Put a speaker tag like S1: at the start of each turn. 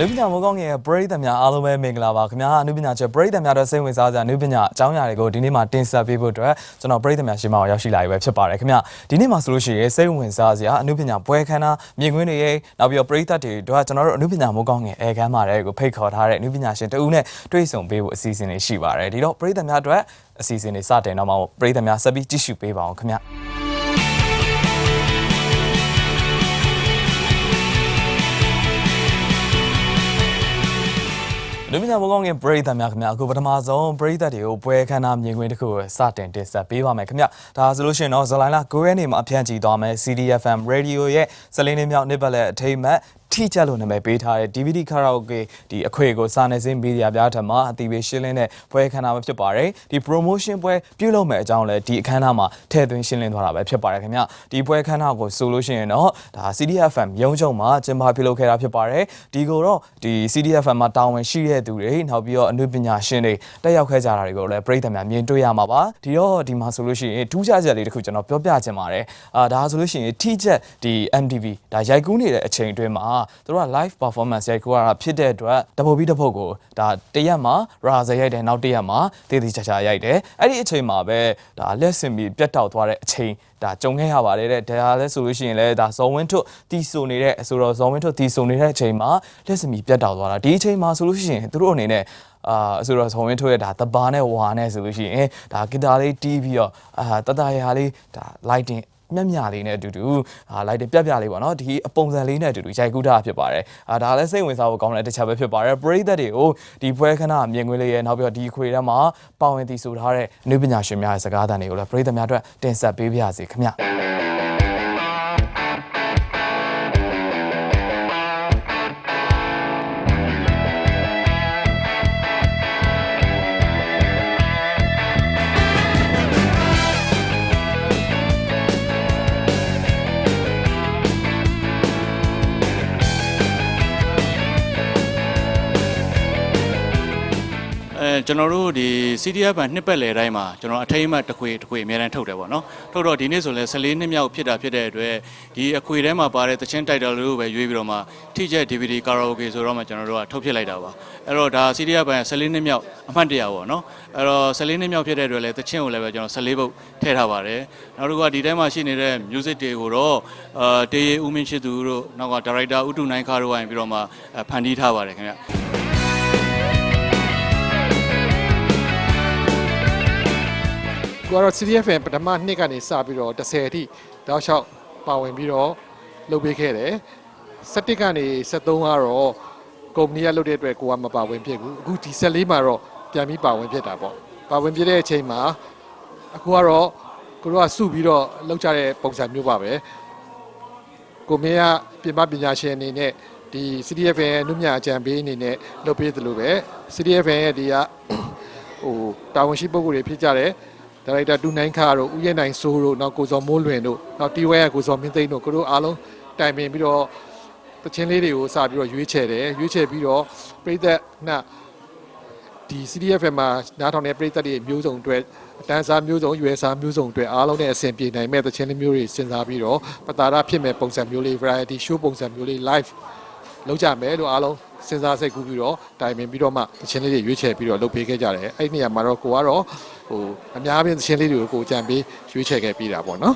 S1: နုပညာမိုးကောင်းငယ်ရဲ့ပရိသတ်များအားလုံးပဲမင်္ဂလာပါခင်ဗျာအနုပညာချက်ပရိသတ်များတော့စိတ်ဝင်စားကြအနုပညာအကြောင်းအရာတွေကိုဒီနေ့မှာတင်ဆက်ပေးဖို့အတွက်ကျွန်တော်ပရိသတ်များရှင်းမအောင်ရောက်ရှိလာပြီပဲဖြစ်ပါတယ်ခင်ဗျာဒီနေ့မှာဆိုလို့ရှိရင်စိတ်ဝင်စားစရာအနုပညာပွဲခန်းနာမြင်ကွင်းတွေရဲ့နောက်ပြီးတော့ပရိသတ်တွေတို့ကကျွန်တော်တို့အနုပညာမိုးကောင်းငယ်အဲခန်းမှာတဲ့ကိုဖိတ်ခေါ်ထားတဲ့အနုပညာရှင်တဦးနဲ့တွေ့ဆုံပေးဖို့အစီအစဉ်တွေရှိပါတယ်ဒီတော့ပရိသတ်များအတွက်အစီအစဉ်တွေစတင်တော့မှပရိသတ်များဆက်ပြီးကြည့်ရှုပေးပါအောင်ခင်ဗျာ လူမြညာဘောကောင်းကပရိသတ်များခင်ဗျာအခုပထမဆုံးပရိသတ်တွေကိုပွဲခန်းနာမြင်ကွင်းတစ်ခုကိုစတင်တင်ဆက်ပေးပါမယ်ခင်ဗျာဒါဆိုလို့ရှိရင်တော့ဇလိုင်းလာ9ရက်နေ့မှာအဖြန့်ကြည့်သွားမယ် CDFM Radio ရဲ့စလင်းလေးမြောက်နှစ်ပတ်လက်အထိမ်းအမှတ် ထိကျလို့နာမည်ပေးထားတဲ့ DVD Karaoke ဒီအခွေကိုစာနယ်ဇင်းမီဒီယာပြားထံမှာအတီးပေးရှင်းလင်းတဲ့ပွဲခန်းနာပဲဖြစ်ပါတယ်ဒီ promotion ပွဲပြုလုပ်မယ်အကြောင်းလဲဒီအခမ်းအနားမှာထည့်သွင်းရှင်းလင်းသွားတာပဲဖြစ်ပါတယ်ခင်ဗျာဒီပွဲခန်းနာကိုဆိုလို့ရှိရင်တော့ဒါ CDFM ရုံးချုပ်မှာကျင်းပပြုလုပ်ခဲ့တာဖြစ်ပါတယ်ဒီကိုတော့ဒီ CDFM မှာတာဝန်ရှိတဲ့သူတွေနောက်ပြီးတော့အနုပညာရှင်တွေတက်ရောက်ခဲ့ကြတာတွေကိုလည်းပြည်သူများမြင်တွေ့ရမှာပါဒီတော့ဒီမှာဆိုလို့ရှိရင်ထူးခြားချက်လေးတစ်ခုကျွန်တော်ပြောပြချင်ပါတယ်အာဒါဆိုလို့ရှိရင်ထိချက်ဒီ MTV ဒါရိုက်ကူးနေတဲ့အချိန်အတွင်းမှာသူတို့က live performance ရိုက်ကူးရတာဖြစ်တဲ့အတွက်တပုတ်ပြီးတပုတ်ကိုဒါတရက်မှာရာဇယ်ရိုက်တယ်နောက်တရက်မှာတေးသေးချာချာရိုက်တယ်အဲ့ဒီအချိန်မှာပဲဒါလက်စင်ပြီးပြတ်တောက်သွားတဲ့အချိန်ဒါကြုံခဲ့ရပါတယ်တဲ့ဒါလည်းဆိုလို့ရှိရင်လည်းဒါဇော်ဝင်းထွတ်တီဆိုနေတဲ့အဆိုတော့ဇော်ဝင်းထွတ်တီဆိုနေတဲ့အချိန်မှာလက်စင်ပြီးပြတ်တောက်သွားတာဒီအချိန်မှာဆိုလို့ရှိရင်သူတို့အနေနဲ့အာဆိုတော့ဇော်ဝင်းထွတ်ရဲ့ဒါတဘာနဲ့ဝါနဲ့ဆိုလို့ရှိရင်ဒါဂီတာလေးတီးပြီးတော့အာတတရာလေးဒါ lighting မြက်မြလေးနဲ့အတူတူဟာလိုက်တဲ့ပြက်ပြလေးပေါ့နော်ဒီအပုံစံလေးနဲ့အတူတူရိုက်ကူးထားတာဖြစ်ပါတယ်အာဒါလည်းစိတ်ဝင်စားဖို့ကောင်းတဲ့တစ်ချက်ပဲဖြစ်ပါတယ်ပရိသတ်တွေကိုဒီပွဲခဏမြင်ကွင်းလေးရဲ့နောက်ပြီးတော့ဒီခွေထဲမှာပါဝင်တည်ဆိုထားတဲ့အနုပညာရှင်များရဲ့စကားသံတွေကိုလည်းပရိသတ်များအတွက်တင်ဆက်ပေးပါရစေခင်ဗျ
S2: အဲကျွန်တော်တို့ဒီ CDF ဘန်နှစ်ပတ်လည်တိုင်းမှာကျွန်တော်အထိမ်းအမှတ်တစ်ခွေတစ်ခွေအများတန်းထုတ်တယ်ပေါ့နော်ထုတ်တော့ဒီနေ့ဆိုလဲ14နှစ်မြောက်ဖြစ်တာဖြစ်တဲ့အတွက်ဒီအခွေထဲမှာပါတဲ့တချင်းတိုက်တယ်လို့ပဲရွေးပြီးတော့မှထိကျက် DVD karaoke ဆိုတော့မှကျွန်တော်တို့ကထုတ်ဖြစ်လိုက်တာပါအဲ့တော့ဒါ CDF ဘန်14နှစ်မြောက်အမှတ်တရပေါ့နော်အဲ့တော့14နှစ်မြောက်ဖြစ်တဲ့အတွက်လဲတချင်းကိုလည်းပဲကျွန်တော်14ပုတ်ထည့်ထားပါတယ်နောက်တစ်ခုကဒီထဲမှာရှိနေတဲ့ music တွေကိုတော့အာတေးဦးမင်းချစ်သူတို့နောက်က director ဦးတူနိုင်ခါတို့ဝိုင်းပြီးတော့မှဖန်တီးထားပါတယ်ခင်ဗျ
S3: ကိုကတော့ CDFN ပထမနှစ်ကနေစပြီးတော့10အထိတောက်လျှောက်ပါဝင်ပြီးတော့လုပ်ပေးခဲ့တယ်17ကနေ73ကတော့ကုမ္ပဏီကလုပ်တဲ့အတွက်ကိုကမပါဝင်ဖြစ်ဘူးအခုဒီ14မှာတော့ပြန်ပြီးပါဝင်ဖြစ်တာပေါ့ပါဝင်ဖြစ်တဲ့အချိန်မှာအခုကတော့ကိုတို့ကစုပြီးတော့လုပ်ကြတဲ့ပုံစံမျိုးပါပဲကိုမင်းကပြင်ပပညာရှင်အနေနဲ့ဒီ CDFN ရဲ့နုမြအကြံပေးအနေနဲ့လုပ်ပေးသလိုပဲ CDFN ရဲ့ဒီကဟိုတာဝန်ရှိပုဂ္ဂိုလ်တွေဖြစ်ကြတယ် ဒါရိုက်တာတူနိုင်ခါတို့ဦးရဲနိုင်စိုးတို့နောက်ကိုစော်မိုးလွင်တို့နောက်တီဝဲကကိုစော်မင်းသိန်းတို့ကိုတို့အားလုံးတိုင်ပင်ပြီးတော့တချင်းလေးတွေကိုစပြီးတော့ရွေးချယ်တယ်ရွေးချယ်ပြီးတော့ပြည်သက်နာဒီ CDFM မှာနားထောင်တဲ့ပြည်သက်တွေမျိုးစုံအတွက်အတန်းစားမျိုးစုံရွယ်စားမျိုးစုံအတွက်အားလုံးနဲ့အဆင်ပြေနိုင်မဲ့တချင်းလေးမျိုးတွေစဉ်းစားပြီးတော့ပတာရဖြစ်မဲ့ပုံစံမျိုးလေး variety show ပုံစံမျိုးလေး live လောက်ကြမယ်လို့အားလုံးစဉ်းစားစိတ်ကူးပြီးတော့တိုင်ပင်ပြီးတော့မှသချင်းလေးတွေရွေးချယ်ပြီးတော့လုပ်ပေးခဲ့ကြတယ်အဲ့ဒီနေရာမှာတော့ကိုကတော့ဟိုအများပြင်းသချင်းလေးတွေကိုကိုကြံပေးရွေးချယ်ခဲ့ပြီးတာပေါ့နော်